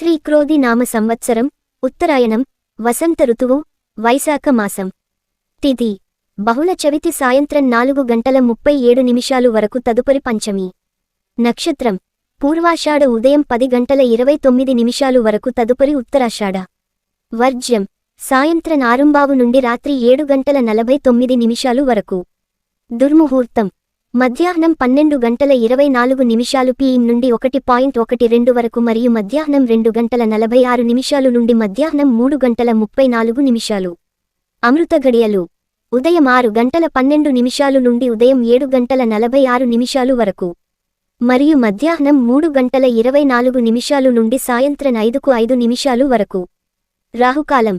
శ్రీక్రోధి నామ సంవత్సరం ఉత్తరాయణం వసంత ఋతువు వైశాఖ మాసం. తిథి బహుళ చవితి సాయంత్రం నాలుగు గంటల ముప్పై ఏడు నిమిషాలు వరకు తదుపరి పంచమి. నక్షత్రం. పూర్వాషాఢ ఉదయం పది గంటల ఇరవై తొమ్మిది నిమిషాలు వరకు తదుపరి ఉత్తరాషాఢ. వర్జ్యం. సాయంత్రం ఆరుంబావు నుండి రాత్రి ఏడు గంటల నలభై తొమ్మిది నిమిషాలు వరకు. దుర్ముహూర్తం. మధ్యాహ్నం పన్నెండు గంటల ఇరవై నాలుగు నిమిషాలు పిఎం నుండి ఒకటి పాయింట్ ఒకటి రెండు వరకు మరియు మధ్యాహ్నం రెండు గంటల నలభై ఆరు నిమిషాలు నుండి మధ్యాహ్నం మూడు గంటల ముప్పై నాలుగు నిమిషాలు. అమృత గడియలు. ఉదయం ఆరు గంటల పన్నెండు నిమిషాలు నుండి ఉదయం ఏడు గంటల నలభై ఆరు నిమిషాలు వరకు. మరియు మధ్యాహ్నం మూడు గంటల ఇరవై నాలుగు నిమిషాలు నుండి సాయంత్రం ఐదుకు ఐదు నిమిషాలు వరకు. రాహుకాలం.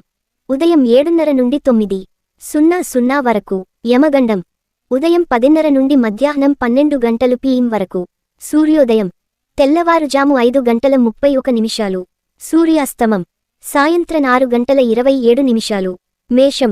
ఉదయం ఏడున్నర నుండి తొమ్మిది. సున్నా సున్నా వరకు. యమగండం. ఉదయం పదిన్నర నుండి మధ్యాహ్నం పన్నెండు గంటలు పీఎం వరకు. సూర్యోదయం. తెల్లవారుజాము ఐదు గంటల ముప్పై ఒక నిమిషాలు. సూర్యాస్తమం. సాయంత్రం ఆరు గంటల ఇరవై ఏడు నిమిషాలు. మేషం.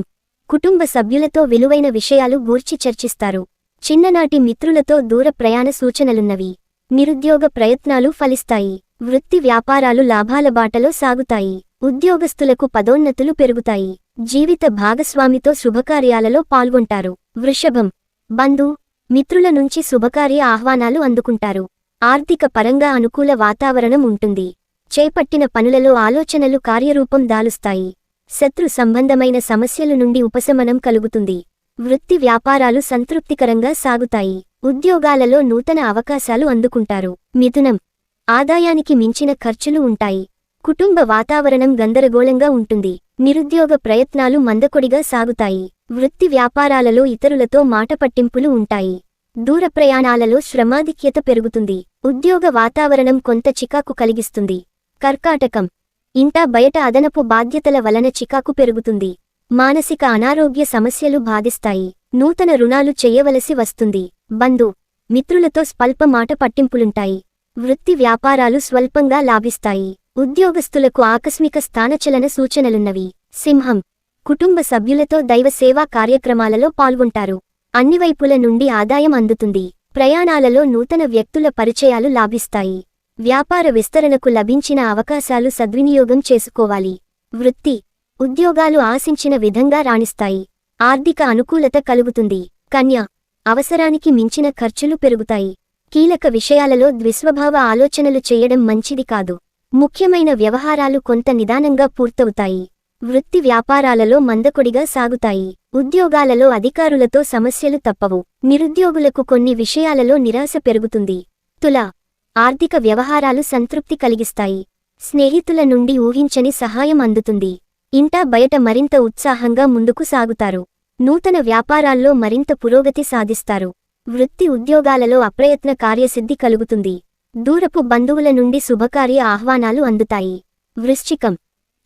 కుటుంబ సభ్యులతో విలువైన విషయాలు గూర్చి చర్చిస్తారు. చిన్ననాటి మిత్రులతో దూర ప్రయాణ సూచనలున్నవి. నిరుద్యోగ ప్రయత్నాలు ఫలిస్తాయి. వృత్తి వ్యాపారాలు లాభాల బాటలో సాగుతాయి. ఉద్యోగస్తులకు పదోన్నతులు పెరుగుతాయి. జీవిత భాగస్వామితో శుభకార్యాలలో పాల్గొంటారు. వృషభం. బంధు మిత్రుల నుంచి శుభకార్య ఆహ్వానాలు అందుకుంటారు. ఆర్థిక పరంగా అనుకూల వాతావరణం ఉంటుంది. చేపట్టిన పనులలో ఆలోచనలు కార్యరూపం దాలుస్తాయి. శత్రు సంబంధమైన సమస్యల నుండి ఉపశమనం కలుగుతుంది. వృత్తి వ్యాపారాలు సంతృప్తికరంగా సాగుతాయి. ఉద్యోగాలలో నూతన అవకాశాలు అందుకుంటారు. మిథునం ఆదాయానికి మించిన ఖర్చులు ఉంటాయి. కుటుంబ వాతావరణం గందరగోళంగా ఉంటుంది. నిరుద్యోగ ప్రయత్నాలు మందకొడిగా సాగుతాయి. వృత్తి వ్యాపారాలలో ఇతరులతో మాటపట్టింపులు ఉంటాయి. దూర ప్రయాణాలలో శ్రమాధిక్యత పెరుగుతుంది. ఉద్యోగ వాతావరణం కొంత చికాకు కలిగిస్తుంది. కర్కాటకం. ఇంటా బయట అదనపు బాధ్యతల వలన చికాకు పెరుగుతుంది. మానసిక అనారోగ్య సమస్యలు బాధిస్తాయి. నూతన రుణాలు చెయ్యవలసి వస్తుంది. బంధు. మిత్రులతో స్వల్ప మాట పట్టింపులుంటాయి. వృత్తి వ్యాపారాలు స్వల్పంగా లాభిస్తాయి. ఉద్యోగస్తులకు ఆకస్మిక స్థానచలన సూచనలున్నవి. సింహం. కుటుంబ సభ్యులతో దైవ సేవా కార్యక్రమాలలో పాల్గొంటారు. అన్ని వైపుల నుండి ఆదాయం అందుతుంది. ప్రయాణాలలో నూతన వ్యక్తుల పరిచయాలు లాభిస్తాయి. వ్యాపార విస్తరణకు లభించిన అవకాశాలు సద్వినియోగం చేసుకోవాలి. వృత్తి ఉద్యోగాలు ఆశించిన విధంగా రాణిస్తాయి. ఆర్థిక అనుకూలత కలుగుతుంది. కన్య అవసరానికి మించిన ఖర్చులు పెరుగుతాయి. కీలక విషయాలలో ద్విస్వభావ ఆలోచనలు చేయడం మంచిది కాదు. ముఖ్యమైన వ్యవహారాలు కొంత నిదానంగా పూర్తవుతాయి. వృత్తి వ్యాపారాలలో మందకొడిగా సాగుతాయి. ఉద్యోగాలలో అధికారులతో సమస్యలు తప్పవు. నిరుద్యోగులకు కొన్ని విషయాలలో నిరాశ పెరుగుతుంది. తుల ఆర్థిక వ్యవహారాలు సంతృప్తి కలిగిస్తాయి. స్నేహితుల నుండి ఊహించని సహాయం అందుతుంది. ఇంటా బయట మరింత ఉత్సాహంగా ముందుకు సాగుతారు. నూతన వ్యాపారాల్లో మరింత పురోగతి సాధిస్తారు. వృత్తి ఉద్యోగాలలో అప్రయత్న కార్యసిద్ధి కలుగుతుంది. దూరపు బంధువుల నుండి శుభకార్య ఆహ్వానాలు అందుతాయి. వృశ్చికం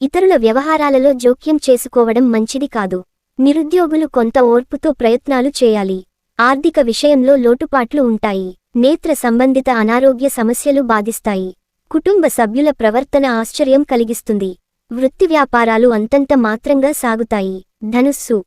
ఇతరుల వ్యవహారాలలో జోక్యం చేసుకోవడం మంచిది కాదు. నిరుద్యోగులు కొంత ఓర్పుతో ప్రయత్నాలు చేయాలి. ఆర్థిక విషయంలో లోటుపాట్లు ఉంటాయి. నేత్ర సంబంధిత అనారోగ్య సమస్యలు బాధిస్తాయి. కుటుంబ సభ్యుల ప్రవర్తన ఆశ్చర్యం కలిగిస్తుంది. వృత్తి వ్యాపారాలు అంతంత మాత్రంగా సాగుతాయి. ధనుస్సు.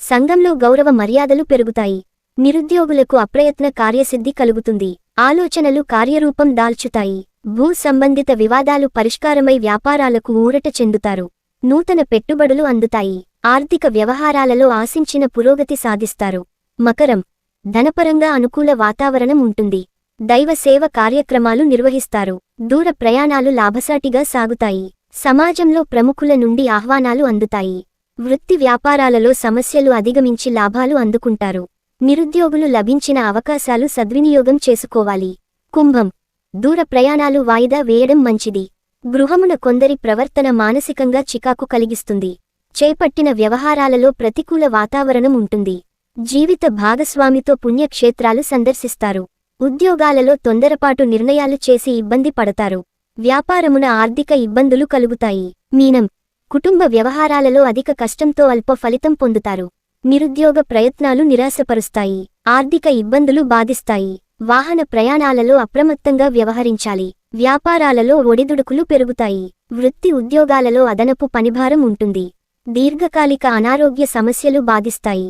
సంఘంలో గౌరవ మర్యాదలు పెరుగుతాయి. నిరుద్యోగులకు అప్రయత్న కార్యసిద్ధి కలుగుతుంది. ఆలోచనలు కార్యరూపం దాల్చుతాయి. భూ సంబంధిత వివాదాలు పరిష్కారమై వ్యాపారాలకు ఊరట చెందుతారు. నూతన పెట్టుబడులు అందుతాయి. ఆర్థిక వ్యవహారాలలో ఆశించిన పురోగతి సాధిస్తారు. మకరం. ధనపరంగా అనుకూల వాతావరణం ఉంటుంది. దైవ సేవ కార్యక్రమాలు నిర్వహిస్తారు. దూర ప్రయాణాలు లాభసాటిగా సాగుతాయి. సమాజంలో ప్రముఖుల నుండి ఆహ్వానాలు అందుతాయి. వృత్తి వ్యాపారాలలో సమస్యలు అధిగమించి లాభాలు అందుకుంటారు. నిరుద్యోగులు లభించిన అవకాశాలు సద్వినియోగం చేసుకోవాలి. కుంభం. దూర ప్రయాణాలు వాయిదా వేయడం మంచిది. గృహమున కొందరి ప్రవర్తన మానసికంగా చికాకు కలిగిస్తుంది. చేపట్టిన వ్యవహారాలలో ప్రతికూల వాతావరణం ఉంటుంది. జీవిత భాగస్వామితో పుణ్యక్షేత్రాలు సందర్శిస్తారు. ఉద్యోగాలలో తొందరపాటు నిర్ణయాలు చేసి ఇబ్బంది పడతారు. వ్యాపారమున ఆర్థిక ఇబ్బందులు కలుగుతాయి. మీనం. కుటుంబ వ్యవహారాలలో అధిక కష్టంతో అల్ప ఫలితం పొందుతారు. నిరుద్యోగ ప్రయత్నాలు నిరాశపరుస్తాయి. ఆర్థిక ఇబ్బందులు బాధిస్తాయి. వాహన ప్రయాణాలలో అప్రమత్తంగా వ్యవహరించాలి. వ్యాపారాలలో ఒడిదుడుకులు పెరుగుతాయి. వృత్తి ఉద్యోగాలలో అదనపు పనిభారం ఉంటుంది. దీర్ఘకాలిక అనారోగ్య సమస్యలు బాధిస్తాయి.